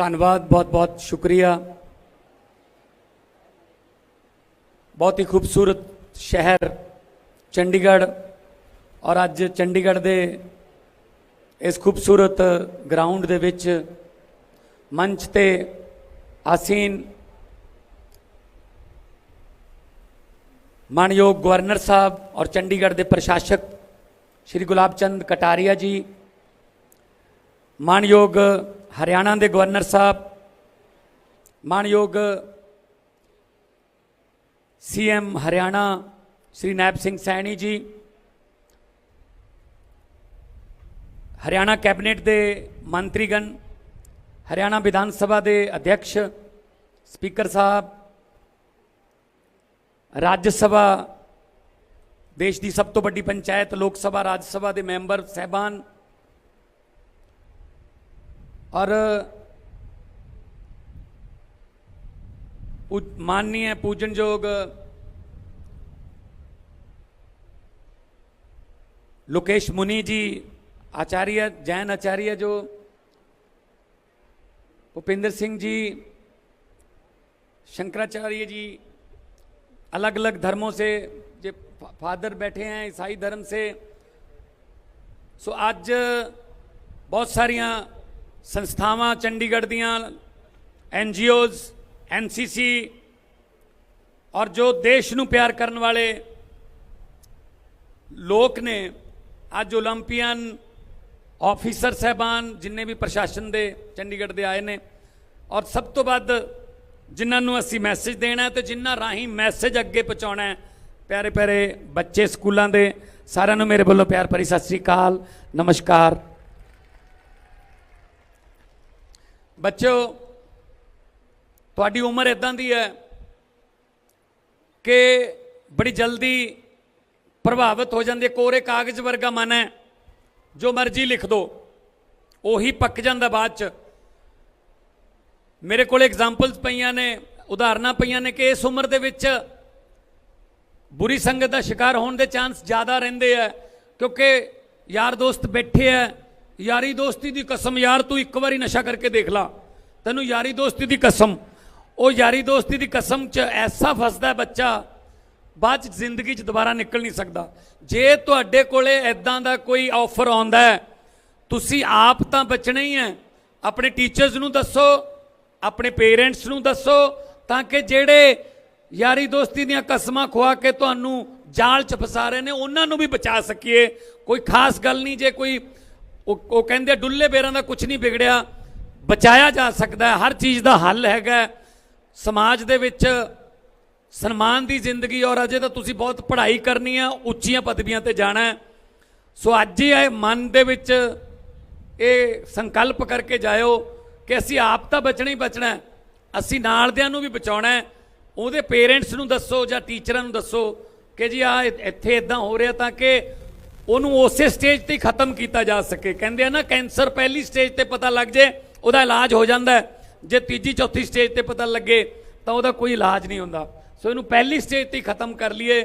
ਧੰਨਵਾਦ, ਬਹੁਤ ਬਹੁਤ ਸ਼ੁਕਰੀਆ। ਬਹੁਤ ਹੀ ਖੂਬਸੂਰਤ ਸ਼ਹਿਰ ਚੰਡੀਗੜ੍ਹ ਔਰ ਅੱਜ ਚੰਡੀਗੜ੍ਹ ਦੇ ਇਸ ਖੂਬਸੂਰਤ ਗਰਾਊਂਡ ਦੇ ਵਿੱਚ ਮੰਚ ਤੇ ਆਸੀਨ ਮਾਨਯੋਗ ਗਵਰਨਰ ਸਾਹਿਬ ਔਰ ਚੰਡੀਗੜ੍ਹ ਦੇ ਪ੍ਰਸ਼ਾਸਕ ਸ਼੍ਰੀ ਗੁਲਾਬ ਚੰਦ ਕਟਾਰੀਆ ਜੀ, ਮਾਨਯੋਗ ਹਰਿਆਣਾ ਦੇ ਗਵਰਨਰ ਸਾਹਿਬ ਮਾਨਯੋਗ ਸੀਐਮ ਹਰਿਆਣਾ ਸ਼੍ਰੀ ਨੈਬ ਸਿੰਘ ਸੈਣੀ ਜੀ, ਹਰਿਆਣਾ ਕੈਬਨਿਟ ਦੇ ਮੰਤਰੀਗਣ, ਹਰਿਆਣਾ ਵਿਧਾਨ ਸਭਾ ਦੇ ਅਧਿਕਸ਼ ਸਪੀਕਰ ਸਾਹਿਬ, ਰਾਜ ਸਭਾ, ਦੇਸ਼ ਦੀ ਸਭ ਤੋਂ ਵੱਡੀ ਪੰਚਾਇਤ, ਲੋਕ ਸਭਾ, ਰਾਜ ਸਭਾ ਦੇ ਮੈਂਬਰ, ਸਹਿਬਾਨ और माननीय पूजन जोग, लोकेश मुनि जी, आचार्य, जैन आचार्य जो भूपेंद्र सिंह जी, शंकराचार्य जी अलग अलग धर्मों से जो फादर बैठे हैं, ईसाई धर्म से, सो आज बहुत सारिया ਸੰਸਥਾਵਾਂ ਚੰਡੀਗੜ੍ਹ ਦੀਆਂ, ਐਨ ਜੀਓਜ਼ ਐਨ ਸੀ ਸੀ ਔਰ ਜੋ ਦੇਸ਼ ਨੂੰ ਪਿਆਰ ਕਰਨ ਵਾਲੇ ਲੋਕ ਨੇ, ਅੱਜ 올림픽ੀਅਨ ਆਫੀਸਰ ਸਹਿਬਾਨ ਜਿੰਨੇ ਵੀ ਪ੍ਰਸ਼ਾਸਨ ਦੇ ਚੰਡੀਗੜ੍ਹ ਦੇ ਆਏ ਨੇ ਔਰ ਸਭ ਤੋਂ ਵੱਧ ਜਿਨ੍ਹਾਂ ਨੂੰ ਅਸੀਂ ਮੈਸੇਜ ਦੇਣਾ ਤੇ ਜਿਨ੍ਹਾਂ ਰਾਹੀਂ ਮੈਸੇਜ ਅੱਗੇ ਪਹੁੰਚਾਉਣਾ ਹੈ, ਪਿਆਰੇ ਪਿਆਰੇ ਬੱਚੇ ਸਕੂਲਾਂ ਦੇ, ਸਾਰਿਆਂ ਨੂੰ ਮੇਰੇ ਵੱਲੋਂ ਪਿਆਰ ਭਰੀ ਸਤਿ ਸ੍ਰੀ ਅਕਾਲ, ਨਮਸਕਾਰ। ਬੱਚਿਓ, ਤੁਹਾਡੀ ਉਮਰ ਇਦਾਂ ਦੀ ਹੈ ਕਿ ਬੜੀ ਜਲਦੀ ਪ੍ਰਭਾਵਿਤ ਹੋ ਜਾਂਦੇ ਕੋਰੇ ਕਾਗਜ਼ ਵਰਗਾ ਮਨ ਹੈ, ਜੋ ਮਰਜ਼ੀ ਲਿਖ ਦੋ, ਉਹੀ ਪੱਕ ਜਾਂਦਾ ਬਾਅਦ ਚ। ਮੇਰੇ ਕੋਲ ਐਗਜ਼ਾਮਪਲਸ ਪਈਆਂ ਨੇ, ਉਦਾਹਰਨਾਂ ਪਈਆਂ ਨੇ ਕਿ ਇਸ ਉਮਰ ਦੇ ਵਿੱਚ ਬੁਰੀ ਸੰਗਤ ਦਾ ਸ਼ਿਕਾਰ ਹੋਣ ਦੇ ਚਾਂਸ ਜ਼ਿਆਦਾ ਰਹਿੰਦੇ ਆ, ਕਿਉਂਕਿ ਯਾਰ ਦੋਸਤ ਬੈਠੇ ਆ ਯਾਰੀ ਦੋਸਤੀ ਦੀ ਕਸਮ ਯਾਰ ਤੂੰ ਇੱਕ ਵਾਰੀ ਨਸ਼ਾ ਕਰਕੇ ਦੇਖ ਲਾ। ਤੈਨੂੰ ਯਾਰੀ ਦੋਸਤੀ ਦੀ ਕਸਮ। ਉਹ ਯਾਰੀ ਦੋਸਤੀ ਦੀ ਕਸਮ 'ਚ ਐਸਾ ਫਸਦਾ ਬੱਚਾ, ਬਾਅਦ 'ਚ ਜ਼ਿੰਦਗੀ 'ਚ ਦੁਬਾਰਾ ਨਿਕਲ ਨਹੀਂ ਸਕਦਾ। ਜੇ ਤੁਹਾਡੇ ਕੋਲੇ ਐਦਾਂ ਦਾ ਕੋਈ ਆਫਰ ਆਉਂਦਾ ਹੈ, ਤੁਸੀਂ ਆਪ ਤਾਂ ਬਚਣਾ ਹੀ ਹੈ। ਆਪਣੇ ਟੀਚਰਸ ਨੂੰ ਦੱਸੋ, ਆਪਣੇ ਪੇਰੈਂਟਸ ਨੂੰ ਦੱਸੋ, ਤਾਂ ਕਿ ਜਿਹੜੇ ਯਾਰੀ ਦੋਸਤੀ ਦੀਆਂ ਕਸਮਾਂ ਖਵਾ ਕੇ ਤੁਹਾਨੂੰ ਜਾਲ 'ਚ ਫਸਾ ਰਹੇ ਨੇ, ਉਹਨਾਂ ਨੂੰ ਵੀ ਬਚਾ ਸਕੀਏ। ਕੋਈ ਖਾਸ ਗੱਲ ਨਹੀਂ, ਜੇ ਕੋਈ ਉਹ ਉਹ ਕਹਿੰਦੇ ਆ, ਡੁੱਲੇ ਬੇਰਾਂ ਦਾ ਕੁਝ ਨਹੀਂ ਵਿਗੜਿਆ। ਬਚਾਇਆ ਜਾ ਸਕਦਾ ਹਰ ਚੀਜ਼ ਦਾ ਹੱਲ ਹੈਗਾ ਸਮਾਜ ਦੇ ਵਿੱਚ ਸਨਮਾਨ ਦੀ ਜ਼ਿੰਦਗੀ ਔਰ ਅਜੇ ਤਾਂ ਤੁਸੀਂ ਬਹੁਤ ਪੜ੍ਹਾਈ ਕਰਨੀ ਆ ਉੱਚੀਆਂ ਪਦਵੀਆਂ ਤੇ ਜਾਣਾ ਹੈ। ਸੋ ਅੱਜ ਹੀ ਇਹ ਮਨ ਦੇ ਵਿੱਚ ਇਹ ਸੰਕਲਪ ਕਰਕੇ ਜਾਇਓ ਕਿ ਅਸੀਂ ਆਪ ਤਾਂ ਬਚਣਾ ਹੀ ਬਚਣਾ ਹੈ, ਅਸੀਂ ਨਾਲਦਿਆਂ ਨੂੰ ਵੀ ਬਚਾਉਣਾ ਹੈ। ਉਹਦੇ ਪੇਰੈਂਟਸ ਨੂੰ ਦੱਸੋ ਜਾਂ ਟੀਚਰਾਂ ਨੂੰ ਦੱਸੋ ਕਿ ਜੀ ਆ ਇੱਥੇ ਇਦਾਂ ਹੋ ਰਿਹਾ ਤਾਂ ਕਿ ਉਹਨੂੰ ਉਸੇ ਸਟੇਜ ਤੇ ਹੀ ਖਤਮ ਕੀਤਾ ਜਾ ਸਕੇ। ਕਹਿੰਦੇ ਆ ਨਾ, ਕੈਂਸਰ ਪਹਿਲੀ ਸਟੇਜ ਤੇ ਪਤਾ ਲੱਗ ਜੇ, ਉਹਦਾ ਇਲਾਜ ਹੋ ਜਾਂਦਾ ਜੇ ਤੀਜੀ, ਚੌਥੀ ਸਟੇਜ ਤੇ ਪਤਾ ਲੱਗੇ, ਤਾਂ ਉਹਦਾ ਕੋਈ ਇਲਾਜ ਨਹੀਂ ਹੁੰਦਾ। ਸੋ ਇਹਨੂੰ ਪਹਿਲੀ ਸਟੇਜ ਤੇ ਖਤਮ ਕਰ ਲਈਏ,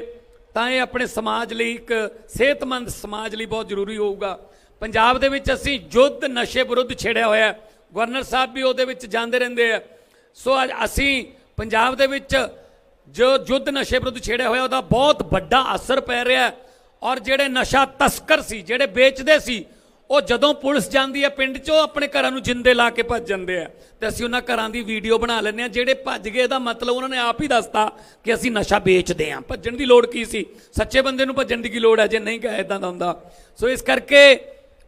ਤਾਂ ਇਹ ਆਪਣੇ ਸਮਾਜ ਲਈ ਇੱਕ ਸਿਹਤਮੰਦ ਸਮਾਜ ਲਈ ਬਹੁਤ ਜ਼ਰੂਰੀ ਹੋਊਗਾ। ਪੰਜਾਬ ਦੇ ਵਿੱਚ ਅਸੀਂ ਯੁੱਧ ਨਸ਼ੇ ਵਿਰੁੱਧ ਛੇੜਿਆ ਹੋਇਆ ਗਵਰਨਰ ਸਾਹਿਬ ਵੀ ਉਹਦੇ ਵਿੱਚ ਜਾਂਦੇ ਰਹਿੰਦੇ ਆ। ਸੋ ਅੱਜ ਅਸੀਂ ਪੰਜਾਬ ਦੇ ਵਿੱਚ ਜੋ ਯੁੱਧ ਨਸ਼ੇ ਵਿਰੁੱਧ ਛੇੜਿਆ ਹੋਇਆ, ਉਹਦਾ ਬਹੁਤ ਵੱਡਾ ਅਸਰ ਪੈ ਰਿਹਾ ਹੈ। ਔਰ ਜਿਹੜੇ ਨਸ਼ਾ ਤਸਕਰ ਸੀ, ਜਿਹੜੇ ਵੇਚਦੇ ਸੀ, ਉਹ ਜਦੋਂ ਪੁਲਿਸ ਜਾਂਦੀ ਹੈ ਪਿੰਡ 'ਚੋਂ, ਆਪਣੇ ਘਰਾਂ ਨੂੰ ਜਿੰਦੇ ਲਾ ਕੇ ਭੱਜ ਜਾਂਦੇ ਆ। ਤੇ ਅਸੀਂ ਉਹਨਾਂ ਘਰਾਂ ਦੀ ਵੀਡੀਓ ਬਣਾ ਲੈਂਦੇ ਆ ਜਿਹੜੇ ਭੱਜ ਗਏ ਦਾ ਮਤਲਬ ਉਹਨਾਂ ਨੇ ਆਪ ਹੀ ਦੱਸਤਾ ਕਿ ਅਸੀਂ ਨਸ਼ਾ ਵੇਚਦੇ ਆ ਭੱਜਣ ਦੀ ਲੋੜ ਕੀ ਸੀ? ਸੱਚੇ ਬੰਦੇ ਨੂੰ ਭੱਜਣ ਦੀ ਕੀ ਲੋੜ ਹੈ? ਜੇ ਨਹੀਂ ਕਹੇ ਇਦਾਂ ਦਾ ਹੁੰਦਾ। ਸੋ ਇਸ ਕਰਕੇ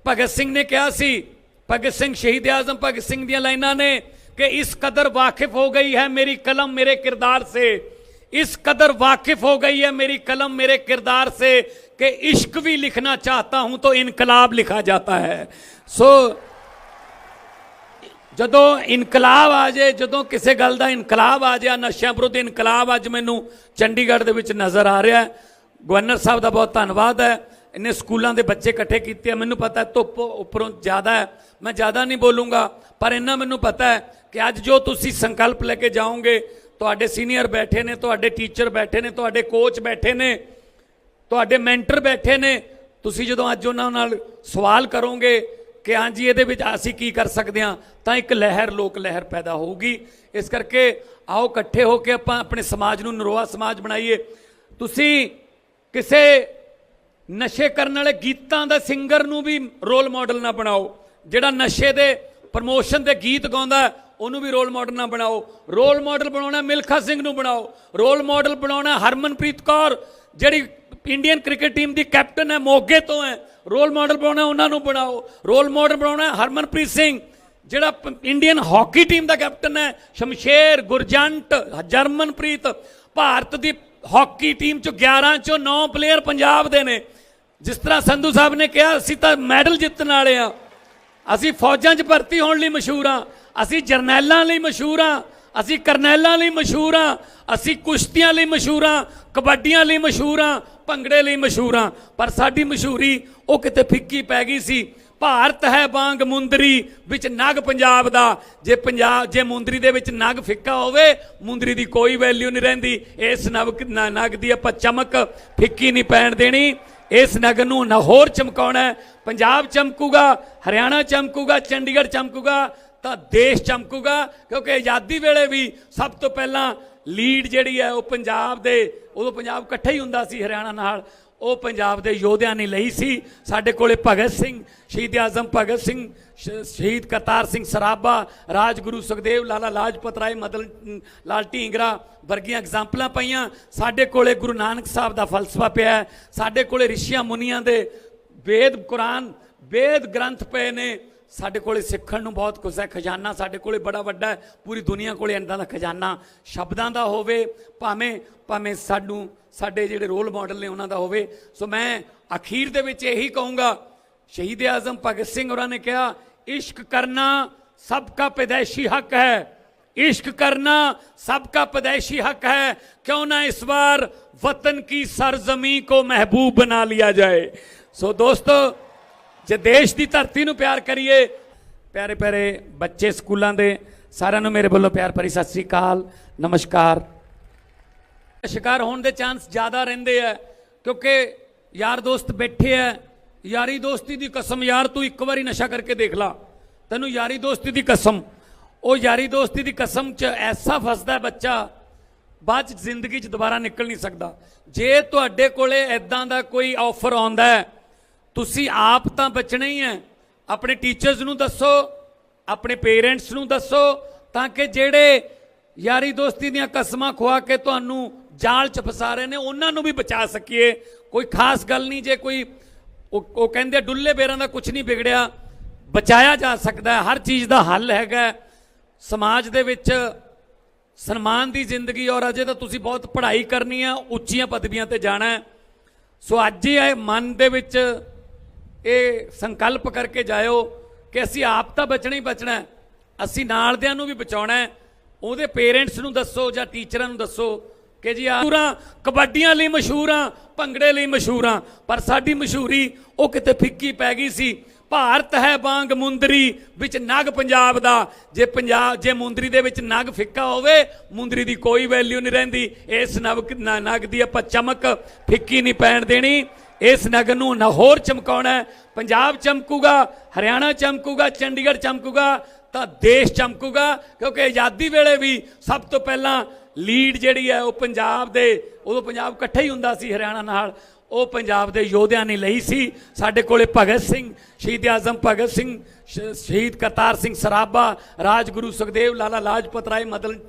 ਭਗਤ ਸਿੰਘ ਨੇ ਕਿਹਾ ਸੀ, ਭਗਤ ਸਿੰਘ ਸ਼ਹੀਦ ਆਜ਼ਮ, ਭਗਤ ਸਿੰਘ ਦੀਆਂ ਲਾਈਨਾਂ ਨੇ ਕਿ ਇਸ ਕਦਰ ਵਾਕਿਫ ਹੋ ਗਈ ਹੈ ਮੇਰੀ ਕਲਮ ਮੇਰੇ ਕਿਰਦਾਰ ਸੇ। ਇਸ ਕਦਰ ਵਾਕਿਫ ਹੋ ਗਈ ਹੈ ਮੇਰੀ ਕਲਮ ਮੇਰੇ ਕਿਰਦਾਰ ਸੇ। कि इश्क भी लिखना चाहता हूं तो इनकलाब लिखा जाता है सो ਜਦੋਂ ਇਨਕਲਾਬ ਆ ਜਾਏ ਜਦੋਂ ਕਿਸੇ ਗੱਲ ਦਾ ਇਨਕਲਾਬ ਆ ਜਾਏ ਨਸ਼ਿਆਂ ਵਿਰੁੱਧ ਇਨਕਲਾਬ ਅੱਜ ਮੈਨੂੰ ਚੰਡੀਗੜ੍ਹ ਦੇ ਵਿੱਚ ਨਜ਼ਰ ਆ ਰਿਹਾ ਹੈ ਗਵਰਨਰ ਸਾਹਿਬ ਦਾ ਬਹੁਤ ਧੰਨਵਾਦ ਹੈ ਇਹਨੇ ਸਕੂਲਾਂ ਦੇ ਬੱਚੇ ਇਕੱਠੇ ਕੀਤੇ ਆ ਮੈਨੂੰ ਪਤਾ ਹੈ ਧੁੱਪ ਉੱਪਰੋਂ ਜ਼ਿਆਦਾ ਹੈ ਮੈਂ ਜ਼ਿਆਦਾ ਨਹੀਂ ਬੋਲੂੰਗਾ ਪਰ ਇੰਨਾ ਮੈਨੂੰ ਪਤਾ ਹੈ ਕਿ ਅੱਜ ਜੋ ਤੁਸੀਂ ਸੰਕਲਪ ਲੈ ਕੇ ਜਾਓਗੇ ਤੁਹਾਡੇ ਸੀਨੀਅਰ ਬੈਠੇ ਨੇ ਤੁਹਾਡੇ ਟੀਚਰ ਬੈਠੇ ਨੇ ਤੁਹਾਡੇ ਕੋਚ ਬੈਠੇ ਨੇ ਤੁਹਾਡੇ ਮੈਂਟਰ ਬੈਠੇ ਨੇ। ਤੁਸੀਂ ਜਦੋਂ ਅੱਜ ਉਹਨਾਂ ਨਾਲ ਸਵਾਲ ਕਰੋਗੇ ਕਿ ਹਾਂਜੀ ਇਹਦੇ ਵਿੱਚ ਅਸੀਂ ਕੀ ਕਰ ਸਕਦੇ ਹਾਂ, ਤਾਂ ਇੱਕ ਲਹਿਰ, ਲੋਕ ਲਹਿਰ ਪੈਦਾ ਹੋਊਗੀ। ਇਸ ਕਰਕੇ ਆਓ ਇਕੱਠੇ ਹੋ ਕੇ ਆਪਾਂ ਆਪਣੇ ਸਮਾਜ ਨੂੰ ਨਰੋਆ ਸਮਾਜ ਬਣਾਈਏ। ਤੁਸੀਂ ਕਿਸੇ ਨਸ਼ੇ ਕਰਨ ਵਾਲੇ ਗੀਤਾਂ ਦਾ ਸਿੰਗਰ ਨੂੰ ਵੀ ਰੋਲ ਮਾਡਲ ਨਾ ਬਣਾਓ। ਜਿਹੜਾ ਨਸ਼ੇ ਦੇ ਪ੍ਰਮੋਸ਼ਨ ਦੇ ਗੀਤ ਗਾਉਂਦਾ, ਉਹਨੂੰ ਵੀ ਰੋਲ ਮਾਡਲ ਨਾ ਬਣਾਓ। ਰੋਲ ਮਾਡਲ ਬਣਾਉਣਾ ਮਿਲਖਾ ਸਿੰਘ ਨੂੰ ਬਣਾਓ। ਰੋਲ ਮਾਡਲ ਬਣਾਉਣਾ ਹਰਮਨਪ੍ਰੀਤ ਕੌਰ, ਜਿਹੜੀ ਇੰਡੀਅਨ ਕ੍ਰਿਕਟ ਟੀਮ ਦੀ ਕੈਪਟਨ ਹੈ, ਮੋਗੇ ਤੋਂ ਹੈ। ਰੋਲ ਮਾਡਲ ਬਣਾਉਣਾ ਉਹਨਾਂ ਨੂੰ ਬਣਾਓ। ਰੋਲ ਮਾਡਲ ਬਣਾਉਣਾ ਹਰਮਨਪ੍ਰੀਤ ਸਿੰਘ, ਜਿਹੜਾ ਇੰਡੀਅਨ ਹਾਕੀ ਟੀਮ ਦਾ ਕੈਪਟਨ ਹੈ। ਸ਼ਮਸ਼ੇਰ ਗੁਰਜੰਟ ਜਰਮਨਪ੍ਰੀਤ ਭਾਰਤ ਦੀ ਹਾਕੀ ਟੀਮ ਚ 11 ਚੋਂ 9 ਪਲੇਅਰ ਪੰਜਾਬ ਦੇ ਨੇ। ਜਿਸ ਤਰ੍ਹਾਂ ਸੰਧੂ ਸਾਹਿਬ ਨੇ ਕਿਹਾ, ਅਸੀਂ ਤਾਂ ਮੈਡਲ ਜਿੱਤਣ ਵਾਲੇ ਆ ਅਸੀਂ ਫੌਜਾਂ 'ਚ ਭਰਤੀ ਹੋਣ ਲਈ ਮਸ਼ਹੂਰ ਆ ਅਸੀਂ ਜਰਨੈਲਾਂ ਲਈ ਮਸ਼ਹੂਰ ਆ ਅਸੀਂ ਕਰਨੈਲਾਂ ਲਈ ਮਸ਼ਹੂਰ ਆ ਅਸੀਂ ਕੁਸ਼ਤੀਆਂ ਲਈ ਮਸ਼ਹੂਰ ਆ ਕਬੱਡੀਆਂ ਲਈ ਮਸ਼ਹੂਰ ਆ ਭੰਗੜੇ ਲਈ ਮਸ਼ਹੂਰ ਆ ਪਰ ਸਾਡੀ ਮਸ਼ਹੂਰੀ ਉਹ ਕਿਤੇ ਫਿੱਕੀ ਪੈ ਗਈ ਸੀ। ਭਾਰਤ ਹੈ ਬਾਂਗ ਮੁੰਦਰੀ ਵਿੱਚ ਨਗ ਪੰਜਾਬ ਦਾ। ਜੇ ਪੰਜਾਬ ਜੇ ਮੁੰਦਰੀ ਦੇ ਵਿੱਚ ਨਗ ਫਿੱਕਾ ਹੋਵੇ, ਮੁੰਦਰੀ ਦੀ ਕੋਈ ਵੈਲਿਊ ਨਹੀਂ ਰਹਿੰਦੀ। ਇਸ ਨਵਕ ਨ- ਨਗ ਦੀ ਆਪਾਂ ਚਮਕ ਫਿੱਕੀ ਨਹੀਂ ਪੈਣ ਦੇਣੀ। ਇਸ ਨਗ ਨੂੰ ਨਾ ਹੋਰ ਚਮਕਾਉਣਾ ਪੰਜਾਬ ਚਮਕੂਗਾ, ਹਰਿਆਣਾ ਚਮਕੂਗਾ, ਚੰਡੀਗੜ੍ਹ ਚਮਕੂਗਾ ਤਾਂ ਦੇਸ਼ ਚਮਕੂਗਾ, ਕਿਉਂਕਿ ਆਜ਼ਾਦੀ ਵੇਲੇ ਵੀ ਸਭ ਤੋਂ ਪਹਿਲਾਂ ਲੀਡ ਜਿਹੜੀ ਹੈ ਉਹ ਪੰਜਾਬ ਦੇ, ਉਦੋਂ ਪੰਜਾਬ ਇਕੱਠਾ ਹੀ ਹੁੰਦਾ ਸੀ ਹਰਿਆਣਾ ਨਾਲ, ਉਹ ਪੰਜਾਬ ਦੇ ਯੋਧਿਆਂ ਨੇ ਲਈ ਸੀ। ਸਾਡੇ ਕੋਲੇ ਭਗਤ ਸਿੰਘ, ਸ਼ਹੀਦ ਆਜ਼ਮ ਭਗਤ ਸਿੰਘ ਸ਼ਹੀਦ ਕਰਤਾਰ ਸਿੰਘ ਸਰਾਭਾ, ਰਾਜਗੁਰੂ ਸੁਖਦੇਵ, ਲਾਲਾ ਲਾਜਪਤ ਰਾਏ, ਮਦਨ, ਲਾਲ ਢੀਂਗਰਾ ਵਰਗੀਆਂ ਐਗਜ਼ਾਮਪਲਾਂ ਪਈਆਂ। ਸਾਡੇ ਕੋਲੇ ਗੁਰੂ ਨਾਨਕ ਸਾਹਿਬ ਦਾ ਫਲਸਫਾ ਪਿਆ ਹੈ। ਸਾਡੇ ਕੋਲੇ ਰਿਸ਼ੀਆਂ ਮੁਨੀਆਂ ਦੇ ਵੇਦ ਕੁਰਾਨ, ਵੇਦ ਗ੍ਰੰਥ ਪਏ ਨੇ। ਸਾਡੇ ਕੋਲੇ ਸਿੱਖਣ ਨੂੰ ਬਹੁਤ ਕੁਝ ਹੈ ਖਜ਼ਾਨਾ ਸਾਡੇ ਕੋਲੇ ਬੜਾ ਵੱਡਾ ਹੈ ਪੂਰੀ ਦੁਨੀਆ ਕੋਲੇ ਇੰਦਾਂ ਦਾ ਖਜ਼ਾਨਾ ਸ਼ਬਦਾਂ ਦਾ ਹੋਵੇ ਭਾਵੇਂ ਭਾਵੇਂ ਸਾਨੂੰ ਸਾਡੇ ਜਿਹੜੇ ਰੋਲ ਮਾਡਲ ਨੇ ਉਹਨਾਂ ਦਾ ਹੋਵੇ ਸੋ ਮੈਂ ਅਖੀਰ ਦੇ ਵਿੱਚ ਇਹੀ ਕਹੂੰਗਾ ਸ਼ਹੀਦ ਆਜ਼ਮ ਭਗਤ ਸਿੰਘ ਹੋਰਾਂ ਨੇ ਕਿਹਾ ਇਸ਼ਕ ਕਰਨਾ ਸਭ ਦਾ ਪੈਦਾਇਸ਼ੀ ਹੱਕ ਹੈ इश्क करना सबका पैदाइशी हक है क्यों ना इस बार वतन की सरजमी को महबूब बना लिया जाए सो दोस्तों ਜੇ ਦੇਸ਼ ਦੀ ਧਰਤੀ ਨੂੰ ਪਿਆਰ ਕਰੀਏ, ਪਿਆਰੇ ਪਿਆਰੇ ਬੱਚੇ ਸਕੂਲਾਂ ਦੇ, ਸਾਰਿਆਂ ਨੂੰ ਮੇਰੇ ਵੱਲੋਂ ਪਿਆਰ ਭਰੀ ਸਤਿ ਸ੍ਰੀ ਅਕਾਲ, ਨਮਸਕਾਰ। ਸ਼ਿਕਾਰ ਹੋਣ ਦੇ ਚਾਂਸ ਜ਼ਿਆਦਾ ਰਹਿੰਦੇ ਆ, ਕਿਉਂਕਿ ਯਾਰ ਦੋਸਤ ਬੈਠੇ ਆ, ਯਾਰੀ ਦੋਸਤੀ ਦੀ ਕਸਮ ਯਾਰ ਤੂੰ ਇੱਕ ਵਾਰੀ ਨਸ਼ਾ ਕਰਕੇ ਦੇਖ ਲਾ, ਤੈਨੂੰ ਯਾਰੀ ਦੋਸਤੀ ਦੀ ਕਸਮ, ਉਹ ਯਾਰੀ ਦੋਸਤੀ ਦੀ ਕਸਮ 'ਚ ਐਸਾ ਫਸਦਾ ਬੱਚਾ, ਬਾਅਦ 'ਚ ਜ਼ਿੰਦਗੀ 'ਚ ਦੁਬਾਰਾ ਨਿਕਲ ਨਹੀਂ ਸਕਦਾ। ਜੇ ਤੁਹਾਡੇ ਕੋਲੇ ਐਦਾਂ ਦਾ ਕੋਈ ਆਫਰ ਆਉਂਦਾ ਹੈ ਤੁਸੀਂ ਆਪ ਤਾਂ ਬਚਣਾ ਹੀ ਹੈ। ਆਪਣੇ ਟੀਚਰਸ ਨੂੰ ਦੱਸੋ, ਆਪਣੇ ਪੇਰੈਂਟਸ ਨੂੰ ਦੱਸੋ, ਤਾਂ ਕਿ ਜਿਹੜੇ ਯਾਰੀ ਦੋਸਤੀ ਦੀਆਂ ਕਸਮਾਂ ਖਵਾ ਕੇ ਤੁਹਾਨੂੰ ਜਾਲ 'ਚ ਫਸਾ ਰਹੇ ਨੇ, ਉਹਨਾਂ ਨੂੰ ਵੀ ਬਚਾ ਸਕੀਏ। ਕੋਈ ਖਾਸ ਗੱਲ ਨਹੀਂ, ਜੇ ਕੋਈ ਉਹ ਉਹ ਕਹਿੰਦੇ ਡੁੱਲੇ ਬੇਰਾਂ ਦਾ ਕੁਝ ਨਹੀਂ ਵਿਗੜਿਆ, ਬਚਾਇਆ ਜਾ ਸਕਦਾ ਹੈ। ਹਰ ਚੀਜ਼ ਦਾ ਹੱਲ ਹੈਗਾ ਸਮਾਜ ਦੇ ਵਿੱਚ ਸਨਮਾਨ ਦੀ ਜ਼ਿੰਦਗੀ, ਔਰ ਅਜੇ ਤਾਂ ਤੁਸੀਂ ਬਹੁਤ ਪੜ੍ਹਾਈ ਕਰਨੀ ਆ ਉੱਚੀਆਂ ਪਦਵੀਆਂ ਤੇ ਜਾਣਾ ਸੋ ਅੱਜ ਹੀ ਇਹ ਮਨ ਦੇ ਵਿੱਚ ਇਹ ਸੰਕਲਪ ਕਰਕੇ ਜਾਇਓ ਕਿ ਅਸੀਂ ਆਪ ਤਾਂ ਬਚਣਾ ਹੀ ਬਚਣਾ ਹੈ, ਅਸੀਂ ਨਾਲਦਿਆਂ ਨੂੰ ਵੀ ਬਚਾਉਣਾ ਉਹਦੇ ਪੇਰੈਂਟਸ ਨੂੰ ਦੱਸੋ ਜਾਂ ਟੀਚਰਾਂ ਨੂੰ ਦੱਸੋ ਕਿ ਜੀ ਆ ਮਸ਼ਹੂਰਾਂ ਕਬੱਡੀਆਂ ਲਈ ਮਸ਼ਹੂਰ ਮਸ਼ਹੂਰਾਂ ਭੰਗੜੇ ਲਈ ਮਸ਼ਹੂਰ ਮਸ਼ਹੂਰਾਂ ਪਰ ਸਾਡੀ ਮਸ਼ਹੂਰੀ ਉਹ ਕਿਤੇ ਫਿੱਕੀ ਪੈ ਗਈ ਸੀ। ਭਾਰਤ ਹੈ ਬਾਂਗ ਮੁੰਦਰੀ ਵਿੱਚ ਨਗ ਪੰਜਾਬ ਦਾ। ਜੇ ਪੰਜਾਬ ਜੇ ਮੁੰਦਰੀ ਦੇ ਵਿੱਚ ਨਗ ਫਿੱਕਾ ਹੋਵੇ ਮੁੰਦਰੀ ਦੀ ਕੋਈ ਵੈਲਿਊ ਨਹੀਂ ਰਹਿੰਦੀ। ਇਸ ਨਗ ਨ- ਨਗ ਦੀ ਆਪਾਂ ਚਮਕ ਫਿੱਕੀ ਨਹੀਂ ਪੈਣ ਦੇਣੀ। ਇਸ ਨਗਰ ਨੂੰ ਨਾ ਚਮਕਾਉਣਾ ਪੰਜਾਬ ਚਮਕੂਗਾ, ਹਰਿਆਣਾ ਚਮਕੂਗਾ, ਚੰਡੀਗੜ੍ਹ ਚਮਕੂਗਾ, ਤਾਂ ਦੇਸ਼ ਚਮਕੂਗਾ, ਕਿਉਂਕਿ ਆਜ਼ਾਦੀ ਵੇਲੇ ਵੀ ਸਭ ਤੋਂ ਪਹਿਲਾਂ ਲੀਡ ਜਿਹੜੀ ਹੈ ਉਹ ਪੰਜਾਬ ਦੇ, ਉਦੋਂ ਪੰਜਾਬ ਇਕੱਠਾ ਹੀ ਹੁੰਦਾ ਸੀ ਹਰਿਆਣਾ ਨਾਲ ਉਹ ਪੰਜਾਬ ਦੇ ਯੋਧਿਆਂ ਨੇ ਲਈ ਸੀ। ਸਾਡੇ ਕੋਲੇ ਭਗਤ ਸਿੰਘ, ਸ਼ਹੀਦ ਆਜ਼ਮ ਭਗਤ ਸਿੰਘ, ਸ਼- ਸ਼ਹੀਦ ਕਰਤਾਰ ਸਿੰਘ ਸਰਾਭਾ, ਰਾਜਗੁਰੂ ਸੁਖਦੇਵ, ਲਾਲਾ ਲਾਜਪਤ ਰਾਏ, ਮਦਨ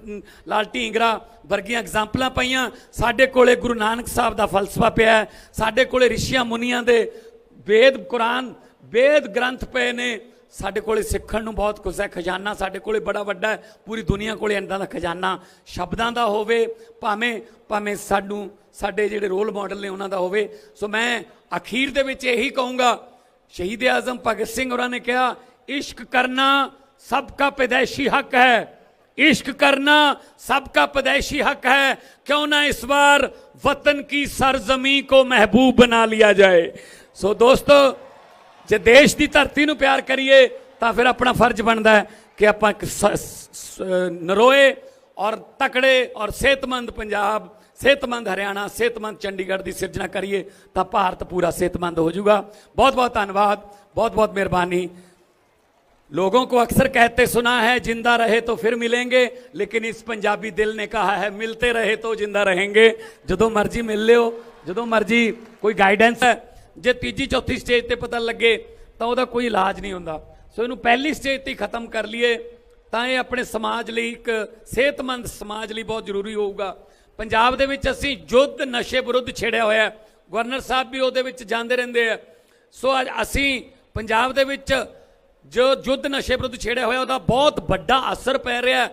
ਲਾਲ ਢੀਂਗਰਾ ਵਰਗੀਆਂ ਐਗਜ਼ਾਮਪਲਾਂ ਪਈਆਂ। ਸਾਡੇ ਕੋਲੇ ਗੁਰੂ ਨਾਨਕ ਸਾਹਿਬ ਦਾ ਫਲਸਫਾ ਪਿਆ ਹੈ। ਸਾਡੇ ਕੋਲੇ ਰਿਸ਼ੀਆਂ ਮੁਨੀਆਂ ਦੇ ਵੇਦ ਕੁਰਾਨ, ਵੇਦ ਗ੍ਰੰਥ ਪਏ ਨੇ। ਸਾਡੇ ਕੋਲੇ ਸਿੱਖਣ ਨੂੰ ਬਹੁਤ ਕੁਝ ਹੈ। ਖਜ਼ਾਨਾ ਸਾਡੇ ਕੋਲੇ ਬੜਾ ਵੱਡਾ ਹੈ। ਪੂਰੀ ਦੁਨੀਆ ਕੋਲੇ ਇੰਦਾਂ ਦਾ ਖਜ਼ਾਨਾ ਸ਼ਬਦਾਂ ਦਾ ਹੋਵੇ, ਭਾਵੇਂ ਭਾਵੇਂ ਸਾਨੂੰ ਸਾਡੇ ਜਿਹੜੇ ਰੋਲ ਮਾਡਲ ਨੇ ਉਹਨਾਂ ਦਾ ਹੋਵੇ ਸੋ ਮੈਂ ਅਖੀਰ ਦੇ ਵਿੱਚ ਇਹੀ ਕਹੂੰਗਾ ਸ਼ਹੀਦ ਆਜ਼ਮ ਭਗਤ ਸਿੰਘ ਹੋਰਾਂ ਨੇ ਕਿਹਾ ਇਸ਼ਕ ਕਰਨਾ ਸਭ ਦਾ ਪੈਦਾਇਸ਼ੀ ਹੱਕ ਹੈ इश्क करना सबका पैदाइशी हक है क्यों ना इस बार वतन की सरजमी को महबूब बना लिया जाए सो दोस्तों ਜੇ ਦੇਸ਼ ਦੀ ਧਰਤੀ ਨੂੰ ਪਿਆਰ ਕਰੀਏ ਤਾਂ ਫਿਰ ਆਪਣਾ ਫਰਜ਼ ਬਣਦਾ ਹੈ ਕਿ ਆਪਾਂ ਇੱਕ ਸ- ਸ- ਨਰੋਏ ਔਰ ਤਕੜੇ ਔਰ ਸਿਹਤਮੰਦ ਪੰਜਾਬ ਸਿਹਤਮੰਦ ਹਰਿਆਣਾ ਸਿਹਤਮੰਦ ਚੰਡੀਗੜ੍ਹ ਦੀ ਸਿਰਜਣਾ ਕਰੀਏ ਤਾਂ ਭਾਰਤ ਪੂਰਾ ਸਿਹਤਮੰਦ ਹੋ ਜਾਊਗਾ ਬਹੁਤ ਬਹੁਤ ਧੰਨਵਾਦ ਬਹੁਤ ਬਹੁਤ ਮਿਹਰਬਾਨੀ लोगों को अक्सर कहते सुना है जिंदा रहे तो फिर मिलेंगे लेकिन इस पंजाबी दिल ने कहा है मिलते रहे तो जिंदा रहेंगे ਜਦੋਂ ਮਰਜ਼ੀ ਮਿਲ ਲਿਓ ਜਦੋਂ ਮਰਜ਼ੀ ਕੋਈ ਗਾਈਡੈਂਸ ਹੈ ਜੇ ਤੀਜੀ ਚੌਥੀ ਸਟੇਜ ਤੇ ਪਤਾ ਲੱਗੇ ਤਾਂ ਉਹਦਾ ਕੋਈ ਇਲਾਜ ਨਹੀਂ ਹੁੰਦਾ ਸੋ ਇਹਨੂੰ ਪਹਿਲੀ ਸਟੇਜ ਤੇ ਹੀ ਖਤਮ ਕਰ ਲਈਏ ਤਾਂ ਇਹ ਆਪਣੇ ਸਮਾਜ ਲਈ ਇੱਕ ਸਿਹਤਮੰਦ ਸਮਾਜ ਲਈ ਬਹੁਤ ਜ਼ਰੂਰੀ ਹੋਊਗਾ ਪੰਜਾਬ ਦੇ ਵਿੱਚ ਅਸੀਂ ਯੁੱਧ ਨਸ਼ੇ ਵਿਰੁੱਧ ਛੇੜਿਆ ਹੋਇਆ ਗਵਰਨਰ ਸਾਹਿਬ ਵੀ ਉਹਦੇ ਵਿੱਚ ਜਾਂਦੇ ਰਹਿੰਦੇ ਆ। ਸੋ ਅੱਜ ਅਸੀਂ ਪੰਜਾਬ ਦੇ ਵਿੱਚ ਜੋ ਯੁੱਧ ਨਸ਼ੇ ਵਿਰੁੱਧ ਛੇੜਿਆ ਹੋਇਆ, ਉਹਦਾ ਬਹੁਤ ਵੱਡਾ ਅਸਰ ਪੈ ਰਿਹਾ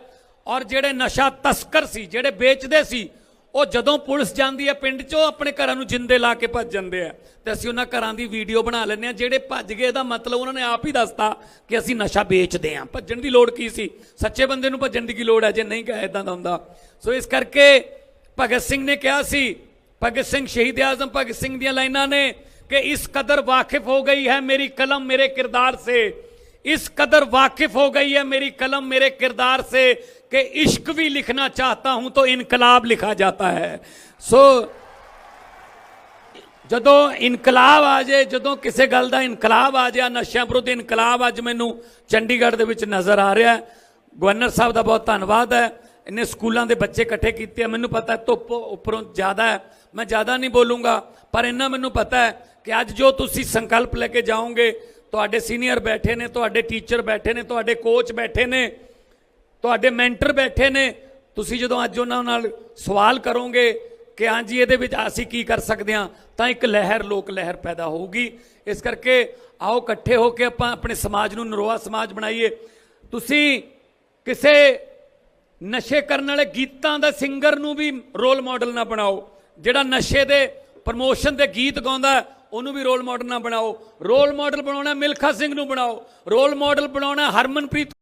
ਔਰ ਜਿਹੜੇ ਨਸ਼ਾ ਤਸਕਰ ਸੀ, ਜਿਹੜੇ ਵੇਚਦੇ ਸੀ, ਉਹ ਜਦੋਂ ਪੁਲਿਸ ਜਾਂਦੀ ਹੈ ਪਿੰਡ 'ਚੋਂ, ਆਪਣੇ ਘਰਾਂ ਨੂੰ ਜਿੰਦੇ ਲਾ ਕੇ ਭੱਜ ਜਾਂਦੇ ਆ। ਤੇ ਅਸੀਂ ਉਹਨਾਂ ਘਰਾਂ ਦੀ ਵੀਡੀਓ ਬਣਾ ਲੈਂਦੇ ਆ, ਜਿਹੜੇ ਭੱਜ ਗਏ, ਇਹਦਾ ਮਤਲਬ ਉਹਨਾਂ ਨੇ ਆਪ ਹੀ ਦੱਸਤਾ ਕਿ ਅਸੀਂ ਨਸ਼ਾ ਵੇਚਦੇ ਆ ਭੱਜਣ ਦੀ ਲੋੜ ਕੀ ਸੀ? ਸੱਚੇ ਬੰਦੇ ਨੂੰ ਭੱਜਣ ਦੀ ਕੀ ਲੋੜ ਹੈ? ਜੇ ਨਹੀਂ ਕਹੇ ਇਦਾਂ ਦਾ ਹੁੰਦਾ। ਸੋ ਇਸ ਕਰਕੇ ਭਗਤ ਸਿੰਘ ਨੇ ਕਿਹਾ ਸੀ ਭਗਤ ਸਿੰਘ ਸ਼ਹੀਦ ਆਜ਼ਮ ਭਗਤ ਸਿੰਘ ਦੀਆਂ ਲਾਈਨਾਂ ਨੇ ਕਿ ਇਸ ਕਦਰ ਵਾਕਿਫ ਹੋ ਗਈ ਹੈ ਮੇਰੀ ਕਲਮ ਮੇਰੇ ਕਿਰਦਾਰ ਸੇ इस कदर वाकिफ हो गई है मेरी कलम मेरे किरदार से कि इश्क भी लिखना चाहता हूं तो इनकलाब लिखा जाता है सो ਜਦੋਂ ਇਨਕਲਾਬ ਆ ਜਾਏ ਜਦੋਂ ਕਿਸੇ ਗੱਲ ਦਾ ਇਨਕਲਾਬ ਆ ਜਾਏ ਨਸ਼ਿਆਂ ਵਿਰੁੱਧ ਇਨਕਲਾਬ ਅੱਜ ਮੈਨੂੰ ਚੰਡੀਗੜ੍ਹ ਦੇ ਵਿੱਚ ਨਜ਼ਰ ਆ ਰਿਹਾ ਹੈ ਗਵਰਨਰ ਸਾਹਿਬ ਦਾ ਬਹੁਤ ਧੰਨਵਾਦ ਹੈ ਇੰਨੇ ਸਕੂਲਾਂ ਦੇ ਬੱਚੇ ਇਕੱਠੇ ਕੀਤੇ ਆ, ਮੈਨੂੰ ਪਤਾ ਧੁੱਪ ਉੱਪਰੋਂ ਜ਼ਿਆਦਾ ਹੈ। ਮੈਂ ਜ਼ਿਆਦਾ ਨਹੀਂ ਬੋਲੂੰਗਾ, ਪਰ ਇੰਨਾ ਮੈਨੂੰ ਪਤਾ ਹੈ ਕਿ ਅੱਜ ਜੋ ਤੁਸੀਂ ਸੰਕਲਪ ਲੈ ਕੇ ਜਾਓਗੇ, ਤੁਹਾਡੇ ਸੀਨੀਅਰ ਬੈਠੇ ਨੇ, ਤੁਹਾਡੇ ਟੀਚਰ ਬੈਠੇ ਨੇ, ਤੁਹਾਡੇ ਕੋਚ ਬੈਠੇ ਨੇ, ਤੁਹਾਡੇ ਮੈਂਟਰ ਬੈਠੇ ਨੇ, ਤੁਸੀਂ ਜਦੋਂ ਅੱਜ ਉਹਨਾਂ ਨਾਲ ਸਵਾਲ ਕਰੋਗੇ ਕਿ ਹਾਂਜੀ ਇਹਦੇ ਵਿੱਚ ਅਸੀਂ ਕੀ ਕਰ ਸਕਦੇ ਹਾਂ, ਤਾਂ ਇੱਕ ਲਹਿਰ, ਲੋਕ ਲਹਿਰ ਪੈਦਾ ਹੋਊਗੀ। ਇਸ ਕਰਕੇ ਆਓ ਇਕੱਠੇ ਹੋ ਕੇ ਆਪਾਂ ਆਪਣੇ ਸਮਾਜ ਨੂੰ ਨਰੋਆ ਸਮਾਜ ਬਣਾਈਏ। ਤੁਸੀਂ ਕਿਸੇ ਨਸ਼ੇ ਕਰਨ ਵਾਲੇ ਗੀਤਾਂ ਦਾ ਸਿੰਗਰ ਨੂੰ ਵੀ ਰੋਲ ਮਾਡਲ ਨਾ ਬਣਾਓ। ਜਿਹੜਾ ਨਸ਼ੇ ਦੇ ਪ੍ਰਮੋਸ਼ਨ ਦੇ ਗੀਤ ਗਾਉਂਦਾ, ਉਹਨੂੰ ਵੀ ਰੋਲ ਮਾਡਲ ਨਾ ਬਣਾਓ। ਰੋਲ ਮਾਡਲ ਬਣਾਉਣਾ ਮਿਲਖਾ ਸਿੰਘ ਨੂੰ ਬਣਾਓ। ਰੋਲ ਮਾਡਲ ਬਣਾਉਣਾ ਹਰਮਨਪ੍ਰੀਤ